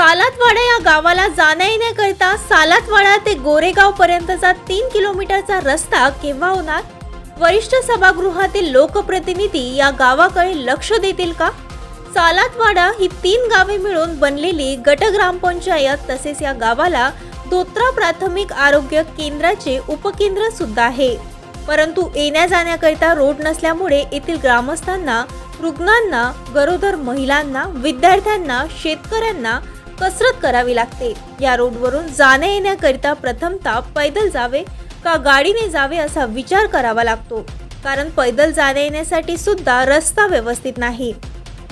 सालातवाडा या गावाला जाण्या येण्याकरिता सालातवाडा ते गोरेगाव पर्यंतचा तीन किलोमीटरचा रस्ता केव्हा होणार? वरिष्ठ सभागृहातील लोकप्रतिनिधी या गावाकडे लक्ष देतील का? सालातवाडा ही तीन गावे मिळून बनलेली गट ग्रामपंचायत तसेच या गावाला धोत्रा प्राथमिक आरोग्य केंद्राचे उपकेंद्र सुद्धा आहे. परंतु येण्या जाण्याकरिता रोड नसल्यामुळे येथील ग्रामस्थांना रुग्णांना गरोदर महिलांना विद्यार्थ्यांना शेतकऱ्यांना कसरत करावी लागते. या रोडवरून जाण्या येण्याकरिता प्रथमतः पैदल जावे का गाडीने जावे असा विचार करावा लागतो. कारण पैदल जाण्या येण्यासाठी सुद्धा रस्ता व्यवस्थित नाही.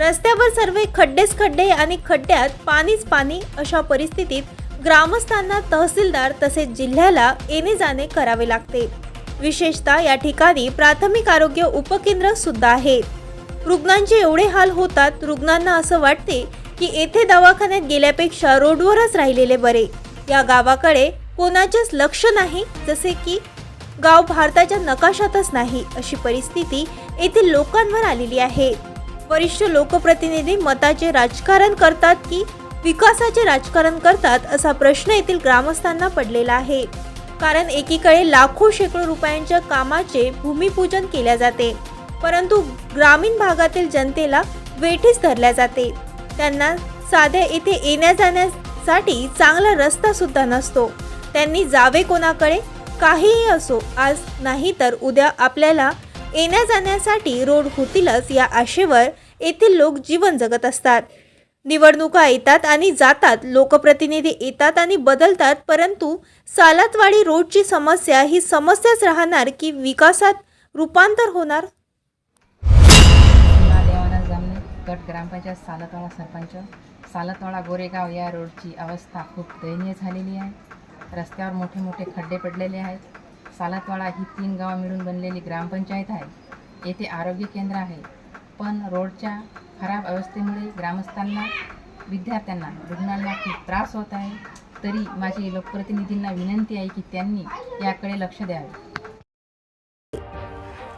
रस्त्यावर सर्व खड्डेच खड्डे आणि खड्ड्यात पाणीच पाणी अशा परिस्थितीत ग्रामस्थांना तहसीलदार तसेच जिल्ह्याला येणे जाणे करावे लागते. विशेषतः या ठिकाणी प्राथमिक आरोग्य उपकेंद्र सुद्धा आहे. रुग्णांचे एवढे हाल होतात रुग्णांना असं वाटते की येथे दवाखान्यात गेल्यापेक्षा रोडवरच राहिलेले बरे. या गावाकडे कोणाचेच लक्ष नाही जसे की गाव भारताच्या नकाशातच नाही अशी परिस्थिती येथील लोकांवर आलेली आहे. वरिष्ठ लोकप्रतिनिधी मताचे राजकारण करतात की विकासाचे राजकारण करतात असा प्रश्न येथील ग्रामस्थांना पडलेला आहे. कारण एकीकडे लाखो शेकडो रुपयांच्या कामाचे भूमिपूजन केल्या जाते परंतु ग्रामीण भागातील जनतेला वेठीस धरल्या जाते. त्यांना साध्या येथे येण्या जाण्यासाठी चांगला रस्ता सुद्धा नसतो. त्यांनी जावे कोणाकडे? काहीही असो आज नाही तर उद्या आपल्याला येण्या जाण्यासाठी रोड होतीलच या आशेवर येथील लोक जीवन जगत असतात. निवडणुका येतात आणि जातात लोकप्रतिनिधी येतात आणि बदलतात परंतु सालातवाडी रोडची समस्या ही समस्याच राहणार की विकासात रूपांतर होणार? गट ग्रामपंचायत सालतवाडा सरपंच. सालतवाडा गोरेगाव या रोडची अवस्था खूप दयनीय झालेली आहे. रस्त्यावर मोठे मोठे खड्डे पडलेले आहेत. सालतवाडा ही तीन गावं मिळून बनलेली ग्रामपंचायत आहे. येथे आरोग्य केंद्र आहे. पण रोडच्या खराब अवस्थेमुळे ग्रामस्थांना विद्यार्थ्यांना रुग्णांना खूप त्रास होत आहे. तरी माझी लोकप्रतिनिधींना विनंती आहे की त्यांनी याकडे लक्ष द्यावे.